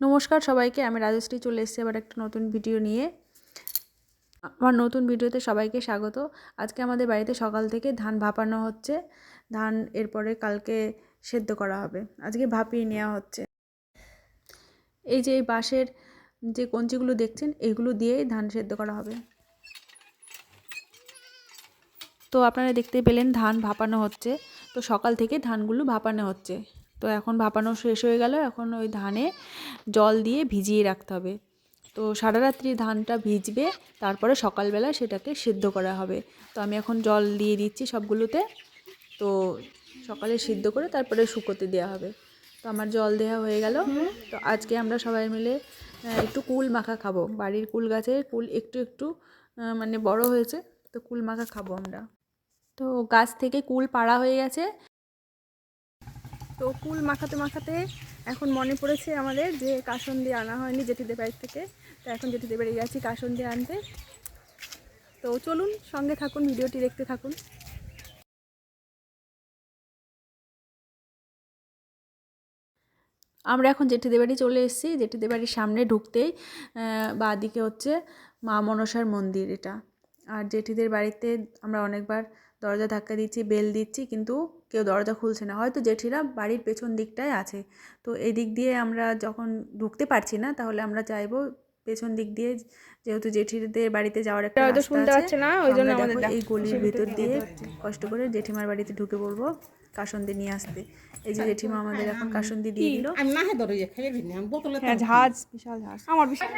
নমস্কার সবাইকে, আমি রাজশ্রী চলে এসেছি আবার একটা নতুন ভিডিও নিয়ে। আমার নতুন ভিডিওতে সবাইকে স্বাগত। আজকে আমাদের বাড়িতে সকাল থেকে ধান ভাপানো হচ্ছে। ধান এরপরে কালকে সেদ্ধ করা হবে। আজকে ভাপিয়ে নেওয়া হচ্ছে। এই যে এই বাঁশের যে কঞ্চিগুলো দেখছেন, এগুলো দিয়েই ধান সেদ্ধ করা হবে। তো আপনারা দেখতে পেলেন ধান ভাপানো হচ্ছে। তো সকাল থেকে ধানগুলো ভাপানো হচ্ছে। তো এখন ভাপানো শেষ হয়ে গেল। এখন ওই ধানে জল দিয়ে ভিজিয়ে রাখতে হবে। তো সারা রাত্রি ধানটা ভিজবে, তারপরে সকালবেলা সেটাকে সিদ্ধ করা হবে। তো আমি এখন জল দিয়ে দিচ্ছি সবগুলোতে। তো সকালে সিদ্ধ করে তারপরে শুকোতে দেওয়া হবে। তো আমার জল দেওয়া হয়ে গেল। তো আজকে আমরা সবাই মিলে একটু কুল মাখা খাব। বাড়ির কুল গাছের কুল একটু একটু মানে বড় হয়েছে, তো কুল মাখা খাব আমরা। তো গাছ থেকে কুল পাড়া হয়ে গেছে। তো কুল মাখাতে মাখাতে এখন মনে পড়েছে আমাদের যে কাসন দিয়ে আনা হয়নি জেঠিদের বাড়ির থেকে। তো এখন জেঠিদের বাড়ি গেছি কাসন দিয়ে আনতে। তো চলুন সঙ্গে থাকুন, ভিডিওটি দেখতে থাকুন। আমরা এখন জেঠিদের বাড়ি চলে এসেছি। জেঠিদের বাড়ির সামনে ঢুকতেই বা দিকে হচ্ছে মা মনসার মন্দির এটা। আর জেঠিদের বাড়িতে আমরা অনেকবার দরজা ধাক্কা দিচ্ছি বেল দিচ্ছি কিন্তু কেউ দরজা খুলছে না। হয়তো জেঠিরা বাড়ির পেছন দিকটায় আছে। তো এই দিক দিয়ে আমরা যখন ঢুকতে পারছি না তাহলে আমরা চাইব পেছন দিক দিয়ে যেহেতু জেঠিদের বাড়িতে যাওয়ার একটা হয়তো শুনতে পাচ্ছে না ওই জন্য আমাদের এই গলির ভিতর দিয়ে কষ্ট করে জেঠিমার বাড়িতে ঢুকে পড়ব কাসন্দি নিয়ে আসতে। এই যে জেঠিমা আমাদের এখন কাসন্দি দিয়ে দিল। আমি না হে ধরে খাইয়ে দিনি আমি বোতলে হ্যাঁ ঝাঁজ বিশাল ঝাঁজ। আমার বিশাল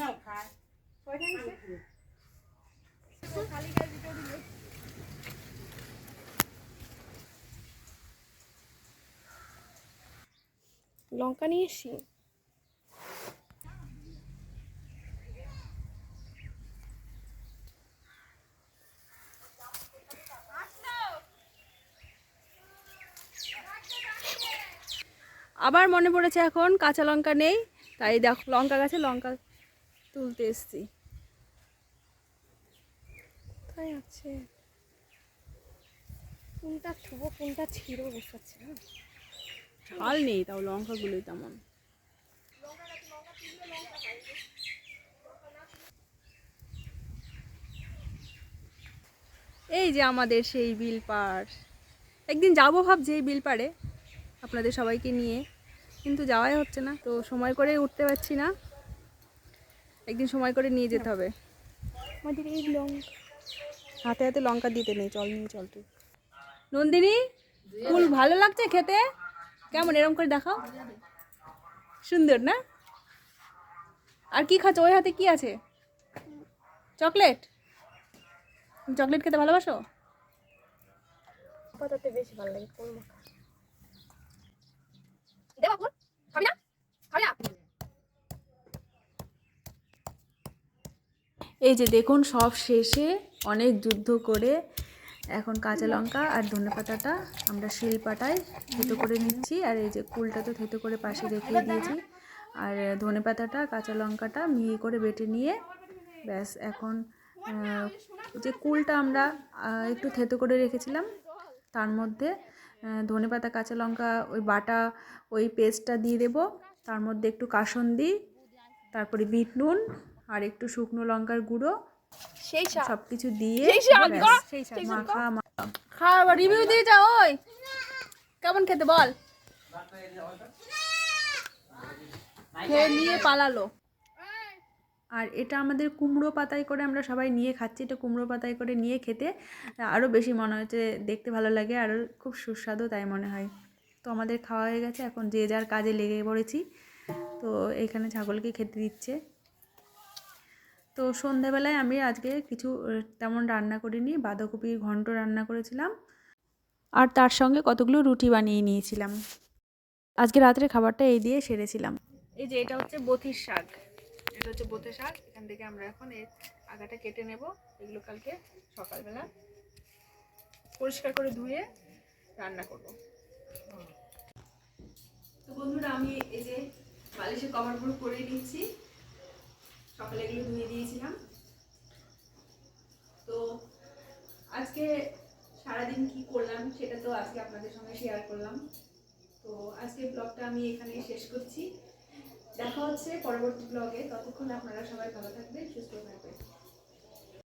নাও খাই লঙ্কা নিয়ে এসি আবার মনে পড়েছে এখন কাঁচা লঙ্কা নেই, তাই দেখ লঙ্কা গাছে লঙ্কা তুলতে এসছি। কোথায় আছে? কোনটা থুবো, কোনটা বুঝতে পারছি না? ঝাল নেই তাও লঙ্কাগুলোই তেমন। এই যে আমাদের সেই বিল পার একদিন যাব ভাবছি এই বিল পাড়ে আপনাদের সবাইকে নিয়ে। কিন্তু যাওয়াই হচ্ছে না তো সময় করে উঠতে পারছি না। একদিন সময় করে নিয়ে যেতে হবে। আমাদের এই লঙ্কা। হাতে হাতে লঙ্কা দিতে নেই চল নিয়ে চল তুই। নন্দিনী ফুল ভালো লাগছে খেতে? কেমন এরম করে দেখাও। সুন্দর না? আর কি খাচ্ছ? ওই হাতে কি আছে? চকলেট? তুমি চকলেট খেতে ভালোবাসো? পাতাতে বেশি ভালো লাগে কোন মাখা? দেবা ফুল খাবি না? খাবি না? এই যে দেখুন সব শেষে অনেক যুদ্ধ করে এখন কাঁচা লঙ্কা আর ধনে পাতাটা আমরা শিল পাটায় থেতো করে নিচ্ছি। আর এই যে কুলটা তো থেতো করে পাশে রেখে দিয়েছি। আর ধনে পাতাটা, কাঁচা লঙ্কাটা মিহি করে বেটে নিয়ে ব্যাস এখন যে কুলটা আমরা একটু থেতো করে রেখেছিলাম, তার মধ্যে ধনে পাতা, কাঁচা লঙ্কা, ওই বাটা, ওই পেস্টটা দিয়ে দেবো। তার মধ্যে একটু কাসন্দি তারপরে বিট নুন আর একটু শুকনো লঙ্কার গুঁড়ো সেই সব কিছু দিয়ে। মাখা খাওয়া রিভিউ দিয়ে যাও ওই। কেমন খেতে বল। খেয়ে নিয়ে পালালো। আর এটা আমাদের কুমড়ো পাতায় করে আমরা সবাই নিয়ে খাচ্ছি। এটা কুমড়ো পাতায় করে নিয়ে খেতে আরও বেশি মনে হচ্ছে দেখতে ভালো লাগে আরও খুব সুস্বাদু তাই মনে হয়। তো আমাদের খাওয়া হয়ে গেছে এখন যে যার কাজে লেগে পড়েছি। তো এখানে ছাগলকে খেতে দিচ্ছে। তো সন্ধ্যাবেলায় আমি আজকে কিছু তেমন রান্না করিনি বাঁধাকপির ঘন্ট রান্না করেছিলাম। আর তার সঙ্গে কতগুলো রুটি বানিয়ে নিয়েছিলাম। আজকে রাত্রে খাবারটা এই দিয়ে সেরেছিলাম। এই যে এটা হচ্ছে বথির শাক। এটা হচ্ছে বথে শাক। এখান থেকে আমরা এখন এর আগাটা কেটে নেব। এগুলো কালকে সকালবেলা পরিষ্কার করে ধুয়ে রান্না করব। তো বন্ধুরা, আমি এই যে বালিশের কভারগুলো করে নিচ্ছি। সকালে এগুলো ধুয়ে দিয়েছিলাম। তো আজকে সারাদিন কি করলাম সেটা তো আজকে আপনাদের সঙ্গে শেয়ার করলাম। তো আজকে ব্লগটা আমি এখানে শেষ করছি। দেখা হচ্ছে পরবর্তী ব্লগে ততক্ষণ আপনারা সবাই ভালো থাকবেন, সুস্থ থাকবেন।